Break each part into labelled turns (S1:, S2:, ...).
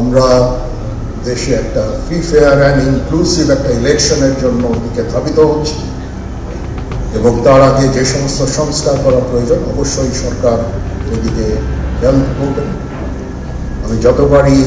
S1: আমরা দেশে একটা ফ্রি ফেয়ার অ্যান্ড ইনক্লুসিভ একটা ইলেকশনের জন্য দিকে ধাবিত হচ্ছি। এবং তার আগে যে সমস্ত সংস্কার করা প্রয়োজন, অবশ্যই সরকার এদিকে খেয়াল করবেন আমি যতবারই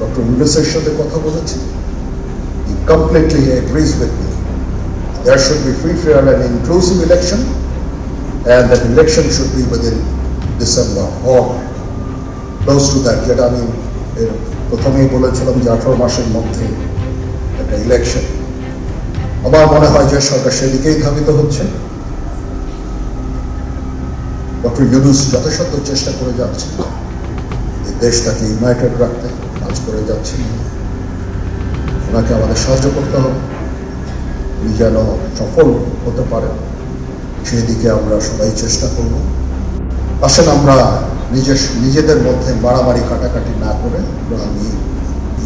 S1: ডক্টর ইউনিসের সাথে কথা বলেছি he completely agrees with me there should be free fair and inclusive election and that election should be within December or close to that যেটা আমি প্রথমেই বলেছিলাম যে আঠারো মাসের মধ্যে একটা ইলেকশন আমার মনে হয় যে সরকার সেদিকেই ধাবিত হচ্ছে। ডক্টর ইউনুস যথাসাধ্য চেষ্টা করে যাচ্ছে। দেশটাকে ইউনাইটেড রাখতে কাজ করে যাচ্ছে ওনাকে আমাদের সাহায্য করতে হবে। উনি যেন সফল হতে পারেন। সেই দিকে আমরা সবাই চেষ্টা করব। আসেন আমরা নিজের নিজেদের মধ্যে মারামারি কাটাকাটি না করে আমি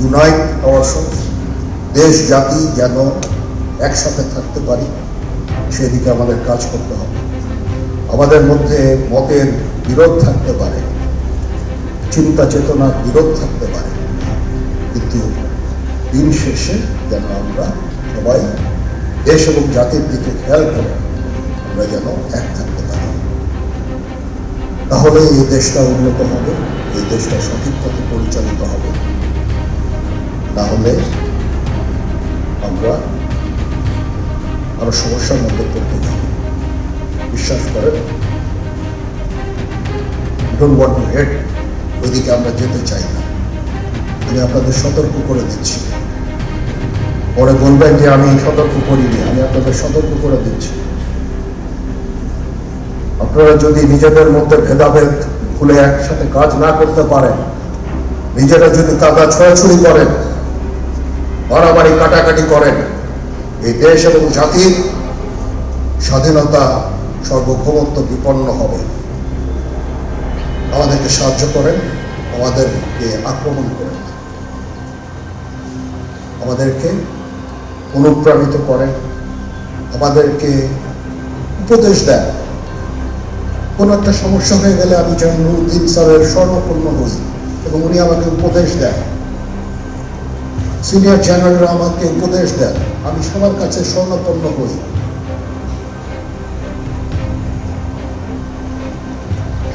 S1: ইউনাইট হওয়ার সঙ্গে দেশ, জাতি যেন একসাথে থাকতে পারি, সেদিকে আমাদের কাজ করতে হবে। আমাদের মধ্যে মতের বিরোধ থাকতে পারে, চিন্তা চেতনার বিরোধ থাকতে পারে। কিন্তু দিন শেষে যেন আমরা সবাই দেশ এবং জাতির দিকে খেয়াল করে, আমরা যেন এক তাহলে এই দেশটা উন্নত হবে, এই দেশটা সঠিক পথে পরিচালিত হবে। তাহলে আমরা আরও সমস্যার মধ্যে পড়তে যাব বিশ্বাস করেন ডোন্ট ওয়ান্ট টু হেড ওইদিকে আমরা যেতে চাই না। আমি আপনাদের সতর্ক করে দিচ্ছি। পরে বলবেন যে আমি সতর্ক করিনি, আমি আপনাদের সতর্ক করে দিচ্ছি। আপনারা যদি নিজেদের মধ্যে ভেদাভেদ খুলে একসাথে কাজ না করতে পারেন, নিজেরা যদি কাদা ছড়াছড়ি করেন মারামারি কাটাকাটি করেন, এই দেশ এবং জাতির স্বাধীনতা সর্বভৌমত্ব বিপন্ন হবে। আমাদেরকে সাহায্য করেন, আমাদেরকে আক্রমণ করেন, আমাদেরকে অনুপ্রাণিত করেন, আমাদেরকে উপদেশ দেন। কোনো একটা সমস্যা হয়ে গেলে আমি যেন নুরুদ্দিন স্যারের স্বর্ণপূর্ণ হই এবং উনি আমাকে উপদেশ দেন। সিনিয়র জেনারেলরা আমাকে উপদেশ দেন। আমি সবার কাছে স্বর্ণপন্ন হই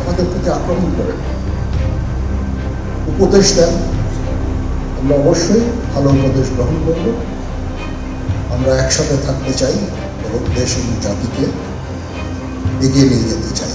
S1: আমাদের প্রতি আক্রমণ করেন। উপদেশ দেন। আমরা অবশ্যই ভালো উপদেশ গ্রহণ করব। আমরা একসাথে থাকতে চাই এবং দেশ এবং জাতিকে এগিয়ে নিয়ে যেতে চাই।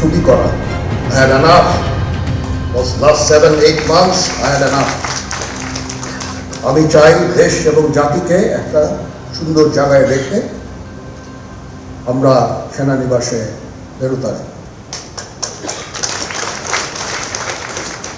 S1: ছুটি করা। আমি চাই দেশ এবং জাতিকে একটা সুন্দর জায়গায় রেখে আমরা সেনানিবাসে বেরোতে